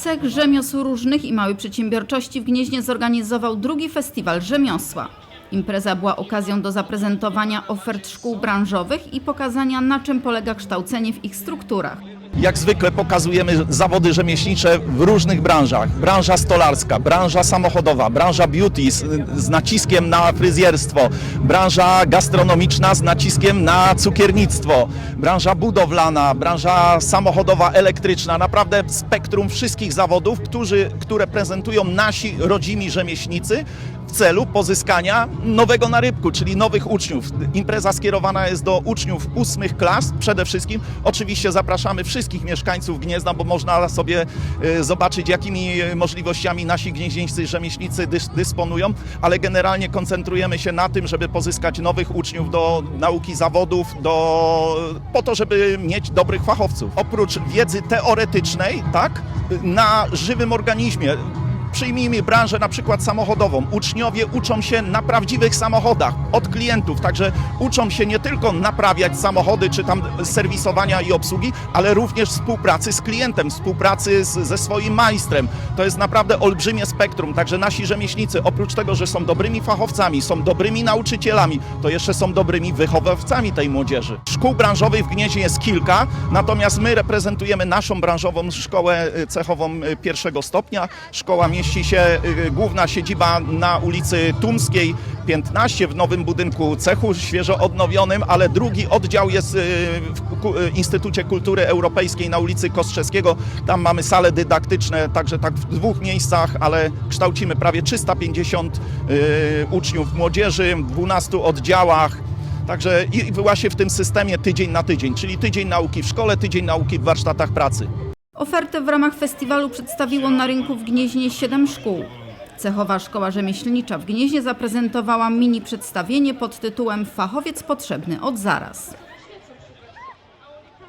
Cech rzemiosł różnych i małej przedsiębiorczości w Gnieźnie zorganizował drugi festiwal rzemiosła. Impreza była okazją do zaprezentowania ofert szkół branżowych i pokazania na czym polega kształcenie w ich strukturach. Jak zwykle pokazujemy zawody rzemieślnicze w różnych branżach. Branża stolarska, branża samochodowa, branża beauty z, z naciskiem na fryzjerstwo, branża gastronomiczna z naciskiem na cukiernictwo, branża budowlana, branża samochodowa, elektryczna. Naprawdę spektrum wszystkich zawodów, którzy, które prezentują nasi rodzimi rzemieślnicy w celu pozyskania nowego narybku, czyli nowych uczniów. Impreza skierowana jest do uczniów ósmych klas przede wszystkim. Oczywiście zapraszamy wszystkich mieszkańców Gniezna, bo można sobie e, zobaczyć, jakimi e, możliwościami nasi gnieźnieńscy rzemieślnicy dys dysponują, ale generalnie koncentrujemy się na tym, żeby pozyskać nowych uczniów do nauki zawodów, do, po to, żeby mieć dobrych fachowców. Oprócz wiedzy teoretycznej, tak, na żywym organizmie, Przyjmijmy branżę na przykład samochodową. Uczniowie uczą się na prawdziwych samochodach od klientów, także uczą się nie tylko naprawiać samochody czy tam serwisowania i obsługi, ale również współpracy z klientem, współpracy z, ze swoim majstrem. To jest naprawdę olbrzymie spektrum, także nasi rzemieślnicy oprócz tego, że są dobrymi fachowcami, są dobrymi nauczycielami, to jeszcze są dobrymi wychowawcami tej młodzieży. Szkół branżowych w Gnieźnie jest kilka, natomiast my reprezentujemy naszą branżową szkołę y, cechową y, pierwszego stopnia. Szkoła mieści się, y, główna siedziba na ulicy Tumskiej 15 w nowym budynku cechu, świeżo odnowionym, ale drugi oddział jest y, w y, Instytucie Kultury Europejskiej na ulicy Kostrzeskiego. Tam mamy sale dydaktyczne, także tak w dwóch miejscach, ale kształcimy prawie 350 y, uczniów młodzieży w 12 oddziałach. Także i się w tym systemie tydzień na tydzień, czyli tydzień nauki w szkole, tydzień nauki w warsztatach pracy. Ofertę w ramach festiwalu przedstawiło na rynku w Gnieźnie 7 szkół. Cechowa Szkoła Rzemieślnicza w Gnieźnie zaprezentowała mini przedstawienie pod tytułem Fachowiec potrzebny od zaraz.